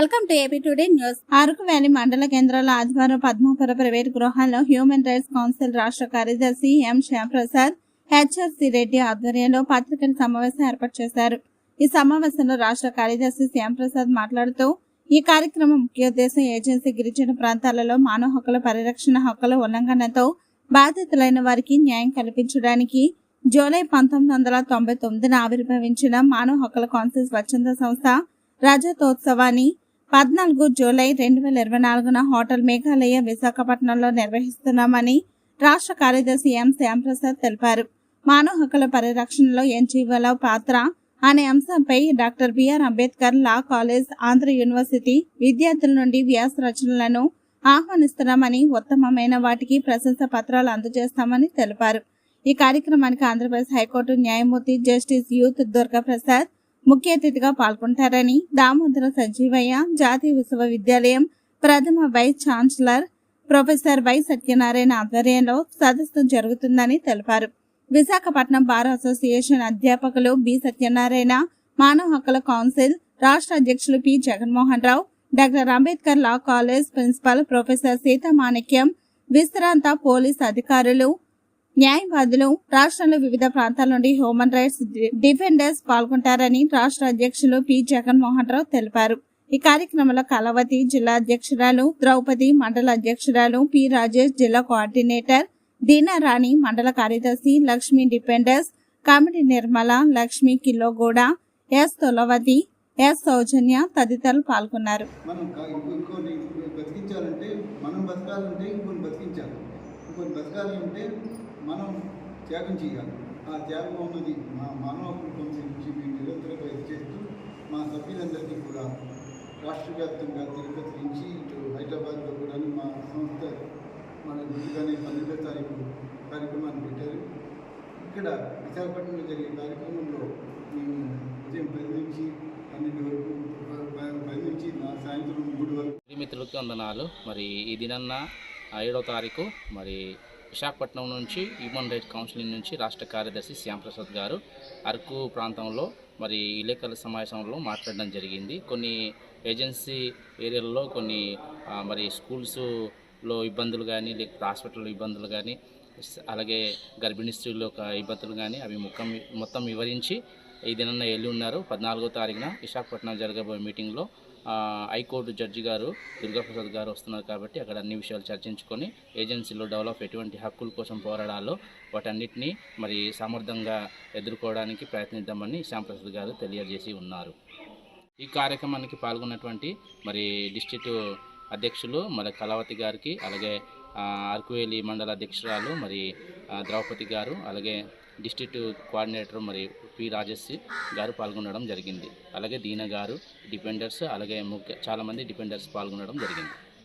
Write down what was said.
Welcome to AP today news Araku valley మండల కేంద్రంలో ఆదివారం పద్మాపుర ప్రైవేట్ గృహాల్లో హ్యూమన్ రైట్స్ కౌన్సిల్ రాష్ట్ర కార్యదర్శి ఎం శ్యాంప్రసాద్ హెచ్ఆర్సి రెడ్డి ఆధ్వర్యంలో పత్రికల సమావేశం ఏర్పాటు చేశారు. ఈ సమావేశంలో రాష్ట్ర కార్యదర్శి శ్యాంప్రసాద్ మాట్లాడుతూ ఈ కార్యక్రమం ముఖ్య ఉద్దేశం ఏజెన్సీ గిరిజన ప్రాంతాలలో మానవ హక్కుల పరిరక్షణ హక్కుల ఉల్లంఘనతో బాధితులైన వారికి న్యాయం కల్పించడానికి జూలై పంతొమ్మిది వందల తొంభై తొమ్మిదిన ఆవిర్భవించిన మానవ హక్కుల కౌన్సిల్ స్వచ్ఛంద సంస్థ రజతోత్సవాన్ని పద్నాలుగు జూలై రెండు వేల ఇరవై నాలుగున హోటల్ మేఘాలయ విశాఖపట్నంలో నిర్వహిస్తున్నామని రాష్ట్ర కార్యదర్శి ఎం శ్యాంప్రసాద్ తెలిపారు. మానవ హక్కుల పరిరక్షణలో ఎన్జీఓల పాత్ర అనే అంశంపై doctor BR Ambedkar law college Andhra university విద్యార్థుల నుండి వ్యాస రచనలను ఆహ్వానిస్తున్నామని ఉత్తమమైన వాటికి ప్రశంస పత్రాలు అందజేస్తామని తెలిపారు. ఈ కార్యక్రమానికి ఆంధ్రప్రదేశ్ హైకోర్టు న్యాయమూర్తి జస్టిస్ యూత్ దుర్గా ప్రసాద్ ముఖ్య అతిథిగా పాల్గొంటారని దామోదర సంజీవయ్య జాతీయ విశ్వవిద్యాలయం ప్రథమ vice chancellor professor Y Satyanarayana ఆధ్వర్యంలో సదస్సు జరుగుతుందని తెలిపారు. విశాఖపట్నం బార్ అసోసియేషన్ అధ్యాపకులు బి సత్యనారాయణ మానవ హక్కుల కౌన్సిల్ రాష్ట్ర అధ్యక్షులు P Jaganmohan Rao doctor Ambedkar law college principal professor Seethamanikyam విశ్రాంత పోలీస్ అధికారులు న్యాయవాదులు రాష్ట్రంలో వివిధ ప్రాంతాల నుండి హ్యూమన్ రైట్స్ డిఫెండర్స్ పాల్గొంటారని రాష్ట్ర అధ్యక్షులు పి. జగన్మోహన్ రావు తెలిపారు. ఈ కార్యక్రమంలో కలవతి జిల్లా అధ్యక్షురాలు ద్రౌపది మండల అధ్యక్షురాలు పి. రాజేష్ జిల్లా కోఆర్డినేటర్ దీనారాణి మండల కార్యదర్శి లక్ష్మి డిపెండర్స్ కామెడీ నిర్మల లక్ష్మి కిలోగూడ ఎస్. తొలవతి ఎస్. సౌజన్య తదితరులు పాల్గొన్నారు. మనం బతికించాలంటే మనం బతకాలంటే ఇంకొన్ని బతికించాలి. ఇంకొన్ని బతకాలి మనం త్యాగం చేయాలి. ఆ త్యాగం ఉన్నది మా మానవ కుటుంబం నుంచి మేము నిరంతరంగా చేస్తూ మా సభ్యులందరికీ కూడా రాష్ట్ర వ్యాప్తంగా తిరుపతి నుంచి ఇటు హైదరాబాద్లో కూడా మా సంస్థ మన ముందుగానే పన్నెండో తారీఖు కార్యక్రమాన్ని పెట్టారు. ఇక్కడ విశాఖపట్నంలో జరిగే కార్యక్రమంలో మేము ఉదయం పది నుంచి పన్నెండు వరకు పది నుంచి సాయంత్రం మూడు వరకు మిత్రులకి వందనాలు. మరి ఈ దినన్న ఏడో తారీఖు మరి విశాఖపట్నం నుంచి హ్యూమన్ రైట్స్ కౌన్సిలింగ్ నుంచి రాష్ట్ర కార్యదర్శి శ్యాంప్రసాద్ గారు అరకు ప్రాంతంలో మరి విలేకరుల సమావేశంలో మాట్లాడడం జరిగింది. కొన్ని ఏజెన్సీ ఏరియాల్లో కొన్ని మరి స్కూల్స్లో ఇబ్బందులు కానీ లేకపోతే హాస్పిటల్లో ఇబ్బందులు కానీ అలాగే గర్భిణీ స్త్రీల యొక్క ఇబ్బందులు కానీ అవి ముఖం మొత్తం వివరించి ఈ దినన్న వెళ్ళి ఉన్నారు పద్నాలుగో తారీఖున విశాఖపట్నం జరగబోయే మీటింగ్లో హైకోర్టు జడ్జి గారు దుర్గాప్రసాద్ గారు వస్తున్నారు కాబట్టి అక్కడ అన్ని విషయాలు చర్చించుకొని ఏజెన్సీలో డెవలప్ ఎటువంటి హక్కుల కోసం పోరాడాలో వాటన్నిటినీ మరి సమర్థంగా ఎదుర్కోవడానికి ప్రయత్నిద్దామని శ్యాంప్రసాద్ గారు తెలియజేసి ఉన్నారు. ఈ కార్యక్రమానికి పాల్గొన్నటువంటి మరి డిస్టిక్ అధ్యక్షులు మరి కళావతి గారికి అలాగే అరకువేలి మండల అధ్యక్షురాలు మరి ద్రౌపది గారు అలాగే డిస్ట్రిక్ట్ కోఆర్డినేటర్ మరి పి రాజశ్రీ గారు పాల్గొనడం జరిగింది. అలాగే దీన గారు డిపెండర్స్ అలాగే ముఖ్య చాలామంది డిపెండర్స్ పాల్గొనడం జరిగింది.